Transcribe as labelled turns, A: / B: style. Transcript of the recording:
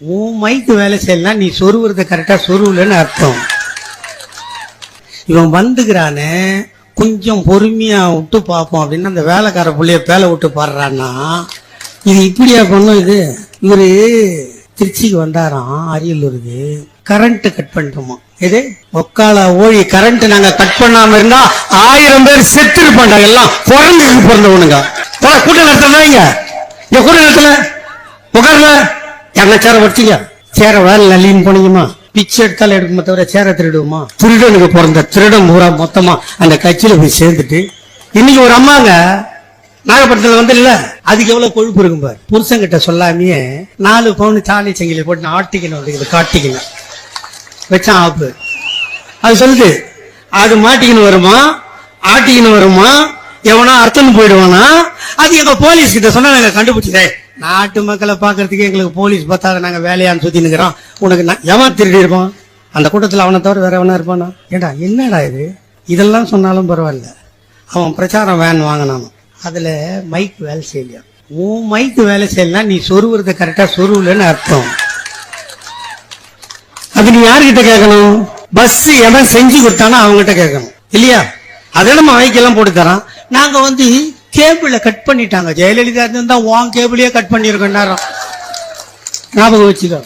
A: உன் மைக்கு வேலை செய்யலாம் நீ சொருவுறத கரெக்டா சொருவலன்னு அர்த்தம். இவன் வந்துக்கிறானே கொஞ்சம் பொறுமையா விட்டு பார்ப்போம் அப்படின்னு அந்த வேலைக்கார பிள்ளைய பேலை விட்டு பாடுறான்னா இது இப்படியா பண்ணும் இது? இவரு திருச்சிக்கு வந்தாராம் அரியலூருக்கு. Current cut பண்ணிட்டோமா. எது? ஒக்கால ஓழி கரண்ட் நாங்க கட் பண்ணாம இருந்தா ஆயிரம் பேர் செத்து இருப்பாங்க எல்லாம். பிறந்து பிறந்தவனுங்க. கூட்டம் நடத்துறாங்க இந்த கூட்டம் நடத்தல சேர வச்சிங்க? சேர வேலை நல்லின்னு போனீங்கம்மா. பிச்சை எடுத்தாலும் எடுக்குமே தவிர சேர திருடுவோமா திருடனுக்கு பிறந்த திருடன் பூரா மொத்தமா அந்த கட்சியில போய் சேர்ந்துட்டு இன்னைக்கு ஒரு அம்மாங்க நாகப்பட்டினத்துல வந்து இல்ல அதுக்கு எவ்வளவு கொழுப்பு இருக்கும் பாரு? புருஷன்கிட்ட சொல்லாமையே நாலு பவுன் சாலி செங்கிலி போட்டு ஆட்டிக்கணும் அப்படிங்கிறது காட்டிக்கணும். வச்சான் ஆப்பு. அது சொல்லுது அது மாட்டிக்கின்னு வருமா? ஆட்டிக்கின்னு வருமா? எவனா அர்த்தம் போயிடுவானா? அது எங்க போலீஸ் கிட்ட சொன்னா நாங்க கண்டுபிடிச்சதே நாட்டு மக்களை பார்க்கறதுக்கு எங்களுக்கு போலீஸ் பத்தாத நாங்கள் வேலையான்னு சுற்றி நிற்கிறோம் உனக்கு நான் எவன் திருடி இருப்பான் அந்த கூட்டத்தில் அவனை தவிர வேற எவனா இருப்பானா? ஏண்டா என்னடா இது? இதெல்லாம் சொன்னாலும் பரவாயில்ல. அவன் பிரச்சாரம் வேன் வாங்கினான். அதில் மைக் வேலை செய்யலையா? உன் மைக் வேலை செய்யலாம் நீ சொருவுறதை கரெக்டாக சொருவலன்னு அர்த்தம். அது நீ யார்கிட்ட கேட்கணும்? பஸ் எவன் செஞ்சு கொடுத்தானோ அவங்ககிட்ட கேட்கணும். இல்லையா? அதே நம்ம மைக்கெல்லாம் போட்டு தரான். நாங்கள் வந்து கேபிளை கட் பண்ணிட்டாங்க. ஜெயலலிதா இருந்தா உன் கேபிளையே கட் பண்ணியிருக்கேன் நேரம். ஞாபகம் வச்சுக்கோ.